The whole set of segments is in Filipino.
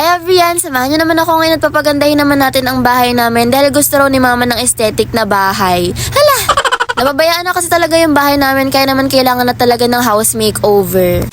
Hi everyone! Samahan nyo naman ako ngayon at papagandahin naman natin ang bahay namin dahil gusto raw ni mama ng aesthetic na bahay. Hala! Nababayaan na kasi talaga yung bahay namin kaya naman kailangan na talaga ng house makeover.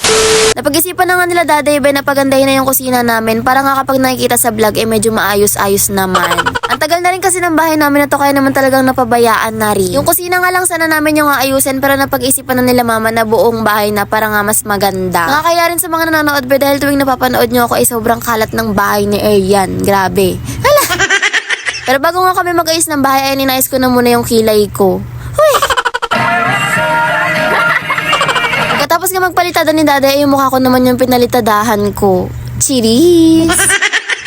Napag-isipan na nga nila Daday Bay na pagandahin na yung kusina namin para nga kapag nakikita sa vlog eh medyo maayos-ayos naman. Ang tagal na rin kasi ng bahay namin na to kaya naman talagang napabayaan na rin. Yung kusina nga lang sana namin yung aayusin pero napag-isipan na nila mama na buong bahay na para nga mas maganda. Nakakaya rin sa mga nanonood ba dahil tuwing napapanood nyo ako ay sobrang kalat ng bahay ni Arian. Grabe. Hala! Pero bago nga kami mag-ayos ng bahay ay ninais ko na muna yung kilay ko. Pagkatapos nga magpalitada ni Daday, ay yung mukha ko naman yung pinalitadahan ko. Cheers!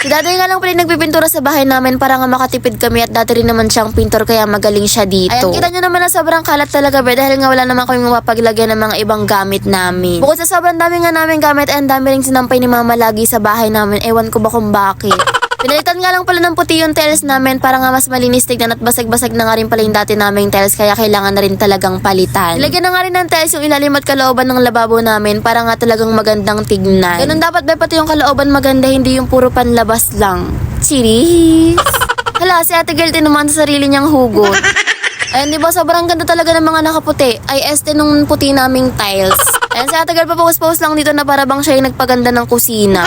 Si Daday nga lang pala nagpipintura sa bahay namin para nga makatipid kami at dati rin naman siyang pintor kaya magaling siya dito. Ayan, kita nyo naman na sobrang kalat talaga ba dahil nga wala naman kami mapapaglagyan ng mga ibang gamit namin. Bukod sa sobrang dami nga namin gamit ang dami rin sinampay ni mama lagi sa bahay namin. Ewan ko ba kung bakit. Pinalitan nga lang pala ng puti yung tiles namin para nga mas malinis tignan at basag-basag na nga rin pala yung dati naming tiles kaya kailangan na rin talagang palitan. Nilagyan na nga rin ng tiles yung ilalim at kalooban ng lababo namin para nga talagang magandang tignan. Ganun dapat ba pati yung kalooban maganda hindi yung puro panlabas lang. Cheers! Hala, si Ate Girl tinuman sa sarili niyang hugot. Ayun, di ba sobrang ganda talaga ng mga nakaputi. Ay, este nung puti naming tiles. Ayun, si Ate Girl papost-post lang dito na para bang siya yung nagpaganda ng kusina.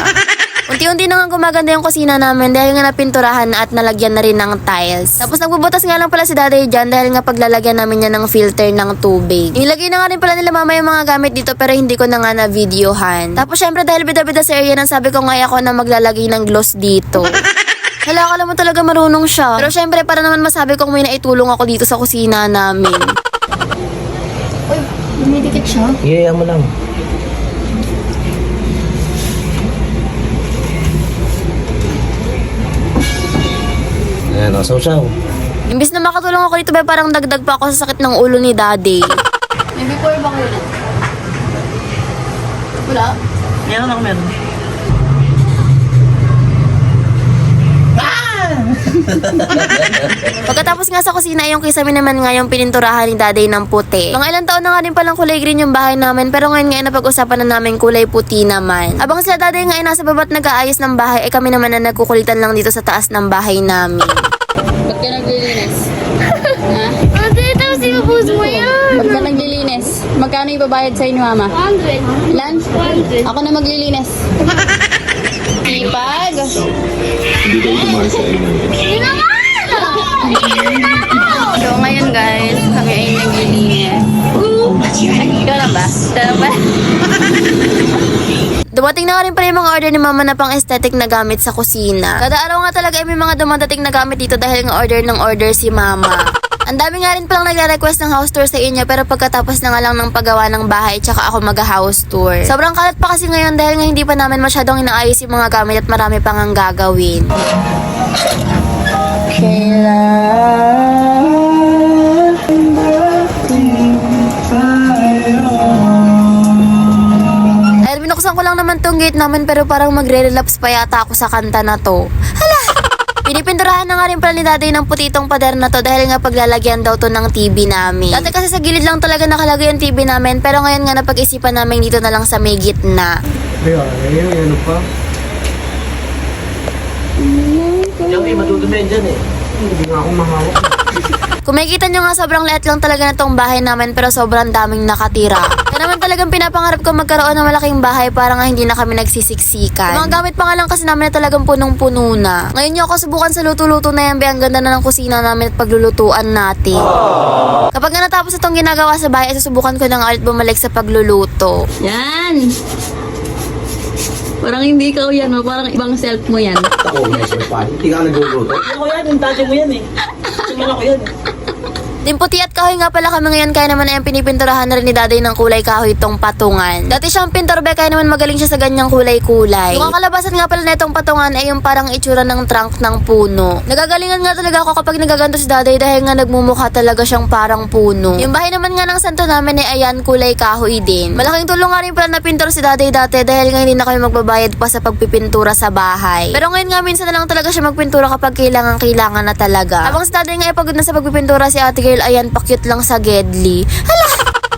Unti-unti na nga gumaganda yung kusina namin dahil nga napinturahan na at nalagyan na rin ng tiles. Tapos nagbubutas nga lang pala si Daday dyan dahil nga paglalagyan namin niya ng filter ng tubig. Nilagay na nga rin pala nila mama yung mga gamit dito pero hindi ko na nga na-videohan. Tapos syempre dahil bida-bida sa area nang sabi ko nga ako na maglalagay ng gloss dito. Hala, akala mo talaga marunong siya. Pero syempre, para naman masabi kong may naitulong ako dito sa kusina namin. Uy, lumidikit siya. Yeah, mo lang. Ayan, o, sausaw. Imbis na makatulong ako dito, ba, parang dagdag pa ako sa sakit ng ulo ni daddy. May before ba kayo Wala? Meron ako meron. Pagkatapos nga sa kusina, yung kisame naman nga yung pininturahan ni daday ng puti. Mga ilang taon na nga din palang kulay green yung bahay namin, pero ngayon nga ay napag-usapan na namin kulay puti naman. Abang sila daday nga ay nasa babat nag-aayos ng bahay, ay kami naman na nagkukulitan lang dito sa taas ng bahay namin. Ba't ka naglilinis? ha? Ate, tapos ibubus mo yan! Ba't ka naglilinis? Magkano ibabayad sa'yo ni Mama? 100. Ilan? 100. Ako na maglilinis. Ipag! Hindi kayo kumain sa inyo. So ngayon guys, kami ay naglilinis. Ikaw lang ba? Ikaw lang ba? Dumating na rin pala yung mga order ni mama na pang aesthetic na gamit sa kusina. Kada araw nga talaga ay may mga dumadating na gamit dito dahil nga order ng order si mama. Ang dami nga rin palang nagre-request ng house tour sa inyo pero pagkatapos na nga lang ng paggawa ng bahay tsaka ako mag-house tour. Sobrang kalat pa kasi ngayon dahil nga hindi pa namin masyadong inaayos yung mga gamit at marami pang ang gagawin. Dahil naman pero parang magre-relapse pa yata ako sa kanta na to. Hala! Pinipinturahan na nga rin pala ni daday ng putitong pader na to dahil nga paglalagyan daw to ng TV namin. Dati kasi sa gilid lang talaga nakalagay yung TV namin pero ngayon nga napag-isipan namin dito na lang sa may gitna. Kaya, ayun, ano pa? Yung eh, matutumin dyan eh. Hindi nga ako mahawak. Kung makikita nyo nga sobrang liit lang talaga na tong bahay namin pero sobrang daming nakatira. Naman talagang pinapangarap ko magkaroon ng malaking bahay para nga hindi na kami nagsisiksikan. Yung mga gamit pa nga lang kasi namin na talagang punong-puno na. Ngayon nyo ako subukan sa luto-luto na yan, be, ang ganda na ng kusina namin at paglulutuan natin. Kapag nga natapos itong ginagawa sa bahay, ay susubukan ko na nga ulit bumalik sa pagluluto. Yan! Parang hindi ikaw yan, no? parang ibang self mo yan. Ako, may sinapan. Hindi ka nagluluto. Ako yan, yung tatay mo yan eh. Tingnan ako yan eh. Dimputi at kahoy nga pala kami ngayon kaya naman ay pinipinturahan na rin ni daday ng kulay kahoy itong patungan. Dati siyang pintor be kaya naman magaling siya sa ganyang kulay-kulay. Yung kakalabasan nga pala na itong patungan ay yung parang itsura ng trunk ng puno. Nagagalingan nga talaga ako kapag nagaganto si daday dahil nga nagmumukha talaga siyang parang puno. Yung bahay naman nga ng santo namin ay ayan kulay kahoy din. Malaking tulong nga rin pala na pintor si daday dati dahil nga hindi na kami magbabayad pa sa pagpipintura sa bahay. Pero ngayon nga minsan na lang talaga siya magpintura kapag kailangan kailangan na talaga. Habang si daday nga ay pagod na sa pagpipintura si ate girl ayan pakyut lang sa Gedli. Hala!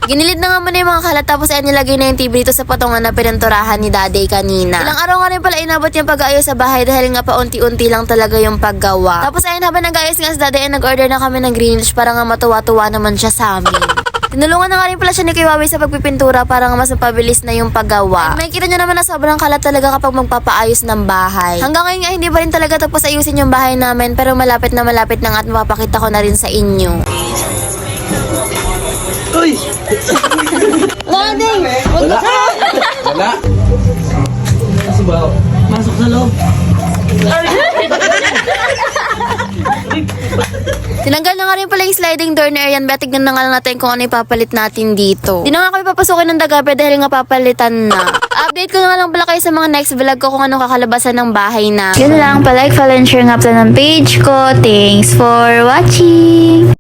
Ginilid na nga muna yung mga kalat tapos ay nilagay na yung TV dito sa patungan na pininturahan ni Daddy kanina. Ilang araw nga rin pala inabot yung pag-aayos sa bahay dahil nga paunti-unti lang talaga yung paggawa. Tapos ayun habang nag-aayos nga si Daddy ay nag-order na kami ng greenish para nga matuwa-tuwa naman siya sa amin. Tinulungan na nga rin pala siya ni Kiwawi sa pagpipintura para nga mas mapabilis na yung paggawa. May kita nyo naman na sobrang kalat talaga kapag magpapaayos ng bahay. Hanggang ngayon nga hindi pa rin talaga tapos ayusin yung bahay namin pero malapit na malapit na nga at mapapakita ko na rin sa inyo. Uy! Wala! Wala! Kasi ba? Masok sa loob. Tinanggal na nga rin pala yung sliding door na Arian. Betig na nga lang natin kung ano ipapalit natin dito. Di na nga kami papasukin ng Dagabe dahil nga papalitan na. Update ko na nga lang pala kayo sa mga next vlog ko kung anong kakalabasan ng bahay na. Yun lang, palike, follow, and share nga pala ng page ko. Thanks for watching!